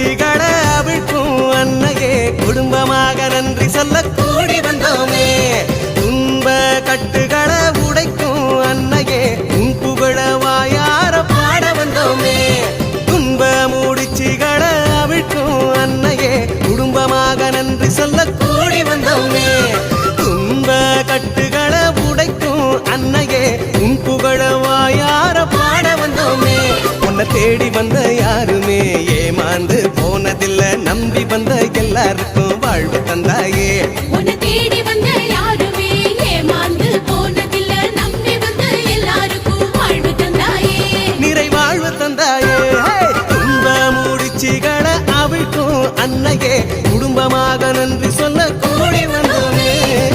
முடிச்சுகளை அவிழ்க்கும் அன்னையே குடும்பமாக நன்றி சொல்ல கூடி வந்தோமே. துன்ப கட்டுகளை உடைக்கும் அன்னையே உன் புகழ வாயார பாட வந்தோமே. துன்ப முடிச்சுகளை அவிழ்க்கும் அன்னையே குடும்பமாக நன்றி சொல்ல கூடி வந்தோமே. துன்ப கட்டுகளை உடைக்கும் அன்னையே உன் புகழ வாயார பாட வந்தோமே. உன்னை தேடி வந்த எல்லாருக்கும் வாழ்வு தந்தாயே. தேடி வந்த யாருமே ஏமாந்து போனதில்ல. நம்பி வந்த எல்லாருக்கும் வாழ்வு தந்தாயே. நிறைவாழ்வு தந்தாயே. ஹே! துன்ப முடிச்சுகளை அவிழ்க்கும் அன்னையே. குடும்பமாக நன்றி சொல்ல கூடி வந்தோமே.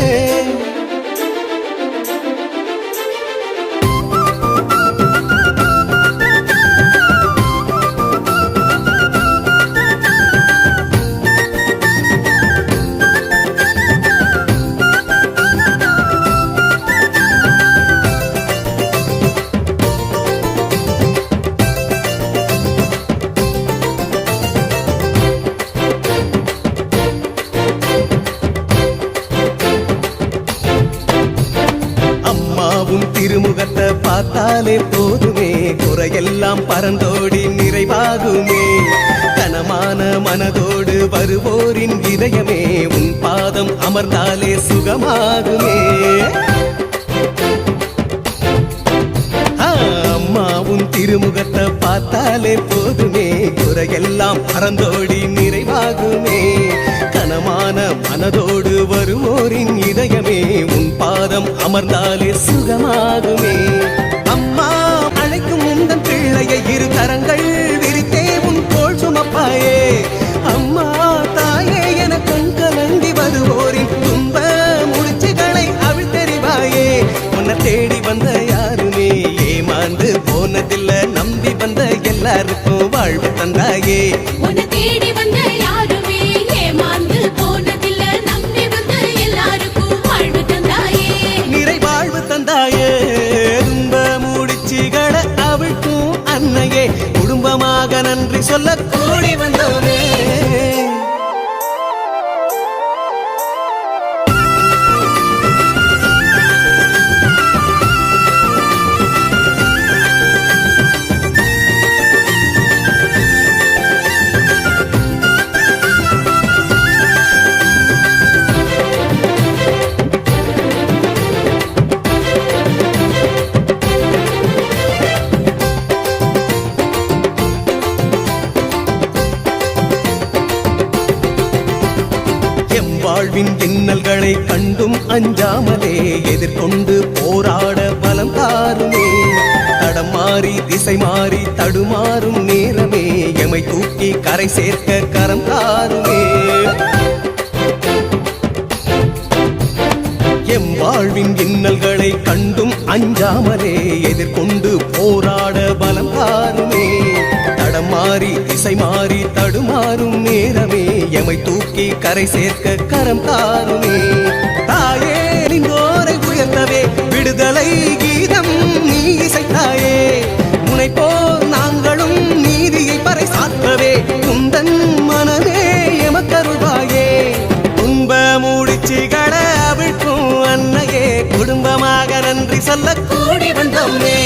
உன் திருமுகத்தை பார்த்தாலே போதுமே. குறையெல்லாம் பறந்தோடி நிறைவாகுமே. கனமான மனதோடு வருவோரின் இதயமே. உன் பாதம் அமர்ந்தாலே சுகமாகுமே. அம்மா உன் திருமுகத்தை பார்த்தாலே போதுமே. குறையெல்லாம் பறந்தோடி நிறைவாகுமே. கனமான மனதோடு வருவோரின் இதயமே. உன் பாதம் அமர்ந்தாலே சுகமாகுமே. அம்மா அழைக்கும் உந்தன் பிள்ளையை இரு கரங்கள் விரித்தே உன் கோள் சுமப்பாயே. அம்மா தாயே என கண் கலங்கி வருவோரின் துன்ப முடிச்சுகளை அவிழ்த்தெறிவாயே உன்னை தேடி வந்த யாருமே? ஏமாந்து போனதில்லை நம்பி வந்த எல்லாருக்கும் வாழ்வு தந்தாயே. குடும்பமாக நன்றி சொல்ல கூடி வந்தோமே வாழ்வின் இன்னல்களை கண்டும் அஞ்சாமலே எதிர்கொண்டு போராட பலம் தாருமே. தடம் மாறி திசை மாறி தடுமாறும் நேரமே. எமை தூக்கி கரை சேர்க்க கரம் தாருமே. எம் வாழ்வின் இன்னல்களை கண்டும் அஞ்சாமலே எதிர்கொண்டு போராட மாறி திசை மாறி தடுமாறும் நேரமே. எமை தூக்கி கரை சேர்க்க கரம் தாருமே. தாயே நின்றோரை உயர்த்தவே விடுதலை கீதம் நீ இசைத்தாயே. முனைப்போர் நாங்களும் நீதியை பறை சாத்தவே குந்தன் மனமே எமக்கருவாயே. துன்ப முடிச்சுகளை அவிழ்க்கும் அன்னையே குடும்பமாக நன்றி சொல்ல கூடி வந்தோமே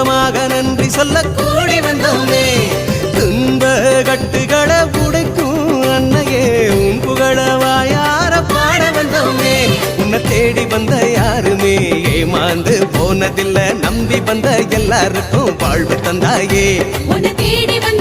குடும்பமாக நன்றி சொல்ல கூடி வந்தோமே. துன்ப கட்டுகளை உடைக்கும் அன்னையே உன் புகழ வாயார பாட வந்தோமே. உன்னை தேடி வந்த யாருமே ஏமாந்து போனதில்லை. நம்பி வந்த எல்லாருக்கும் வாழ்வு தந்தாயே. உன்னை தேடி வந்த